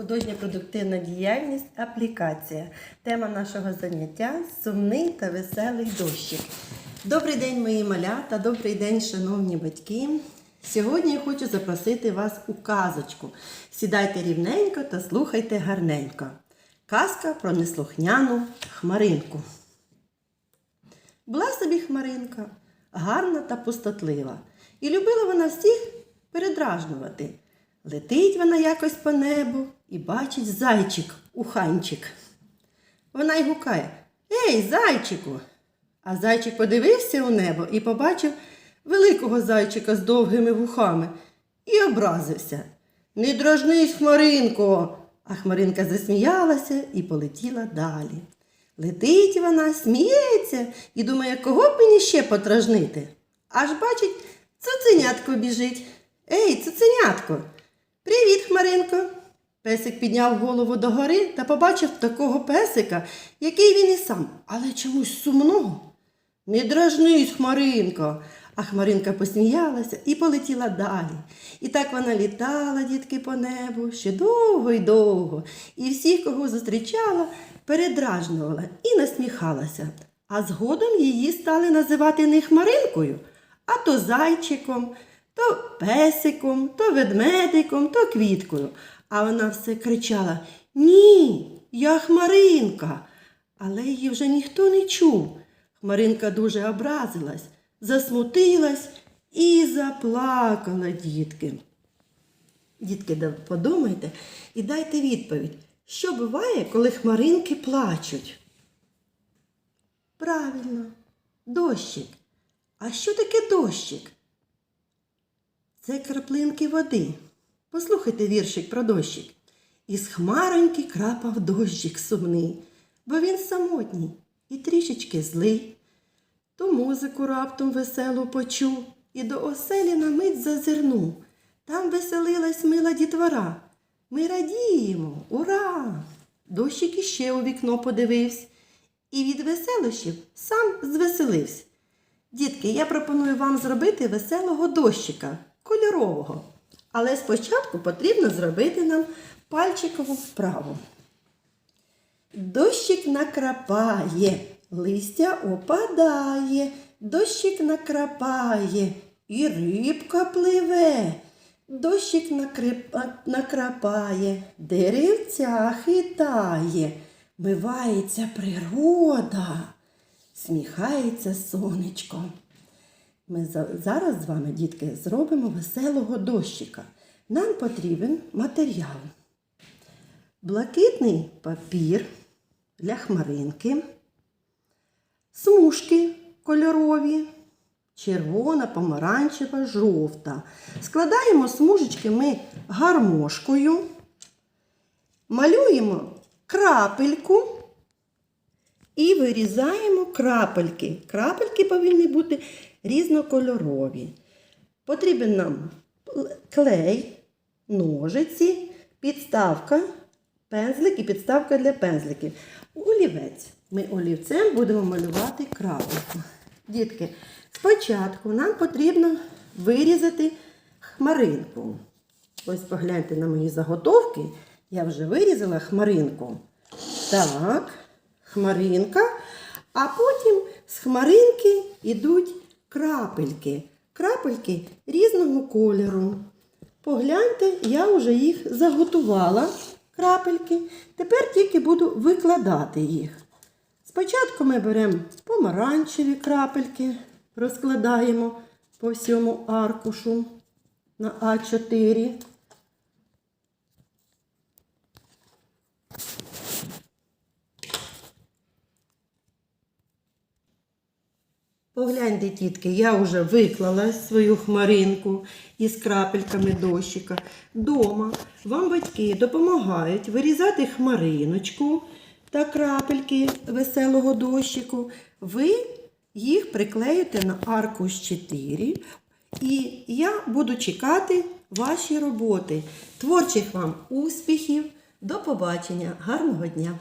Художня продуктивна діяльність аплікація. Тема нашого заняття сумний та веселий дощик. Добрий день, мої малята, добрий день, шановні батьки. Сьогодні я хочу запросити вас у казочку. Сідайте рівненько та слухайте гарненько. Казка про неслухняну хмаринку. Була собі хмаринка, гарна та пустотлива, і любила вона всіх передражнювати. Летить вона якось по небу і бачить зайчик уханчик. Вона й гукає Ей, зайчику! А зайчик подивився у небо і побачив великого зайчика з довгими вухами і образився. Не дражнись, Хмаринко! А Хмаринка засміялася і полетіла далі. Летить вона, сміється і думає, кого б мені ще потражнити. Аж бачить, цуценятко біжить. Ей, цуценятко! Привіт, Хмаринко! Песик підняв голову догори та побачив такого песика, який він і сам, але чомусь сумного. Не дражнись, Хмаринко. А Хмаринка посміялася і полетіла далі. І так вона літала, дітки, по небу, ще довго й довго, і всіх, кого зустрічала, передражнювала і насміхалася. А згодом її стали називати не Хмаринкою, а то зайчиком, то песиком, то ведмедиком, то квіткою. А вона все кричала Ні, я Хмаринка. Але її вже ніхто не чув. Хмаринка дуже образилась, засмутилась і заплакала, дітки. Дітки, подумайте і дайте відповідь, що буває, коли хмаринки плачуть? Правильно, дощик. А що таке дощик? Це краплинки води. Послухайте віршик про дощик. Із хмароньки крапав дощик сумний, бо він самотній і трішечки злий. То музику раптом веселу почув і до оселі на мить зазирнув. Там веселилась мила дітвора. Ми радіємо, ура! Дощик іще у вікно подивився і від веселощів сам звеселився. Дітки, я пропоную вам зробити веселого дощика, кольорового. Але спочатку потрібно зробити нам пальчикову вправу. Дощик накрапає, листя опадає, дощик накрапає, і рибка пливе. Дощик накрапає, деревця хитає, мивається природа, сміхається сонечко. Ми зараз з вами, дітки, зробимо веселого дощика. Нам потрібен матеріал. Блакитний папір для хмаринки, смужки кольорові, червона, помаранчева, жовта. Складаємо смужечки ми гармошкою, малюємо крапельку і вирізаємо крапельки. Крапельки повинні бути різнокольорові. Потрібен нам клей, ножиці, підставка, пензлик і підставка для пензликів. Олівець. Ми олівцем будемо малювати крапельку. Дітки, спочатку нам потрібно вирізати хмаринку. Ось погляньте на мої заготовки. Я вже вирізала хмаринку. Так, хмаринка. А потім з хмаринки йдуть крапельки. Крапельки різного кольору. Погляньте, я вже їх заготувала, крапельки. Тепер тільки буду викладати їх. Спочатку ми беремо помаранчеві крапельки, розкладаємо по всьому аркушу на А4. Погляньте, тітки, я вже виклала свою хмаринку із крапельками дощика. Дома вам батьки допомагають вирізати хмариночку та крапельки веселого дощику. Ви їх приклеїте на аркуш 4. І я буду чекати ваші роботи. Творчих вам успіхів! До побачення! Гарного дня!